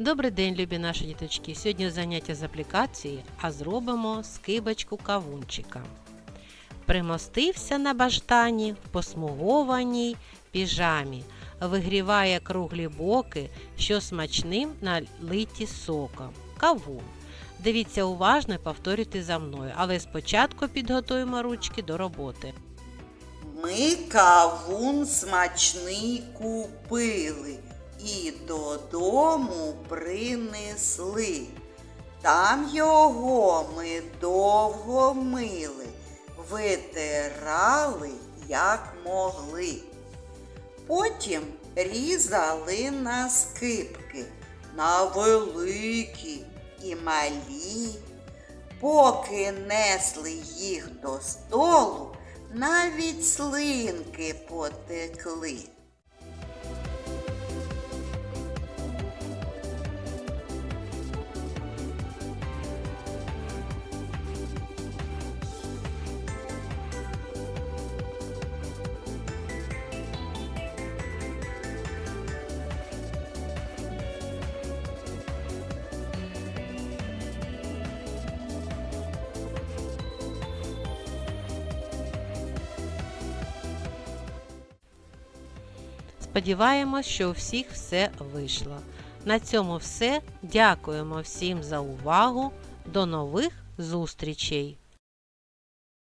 Добрий день, любі наші діточки! Сьогодні заняття з аплікації, а зробимо скибочку кавунчика. Примостився на баштані в посмугованій піжамі, вигріває круглі боки, що смачним налиті соком. Кавун. Дивіться уважно і повторюйте за мною, але спочатку підготуємо ручки до роботи. Ми кавун смачний купили і додому принесли. Там його ми довго мили, витирали, як могли. Потім різали на скипки, на великі і малі. Поки несли їх до столу, навіть слинки потекли. Сподіваємось, що у всіх все вийшло. На цьому все. Дякуємо всім за увагу. До нових зустрічей!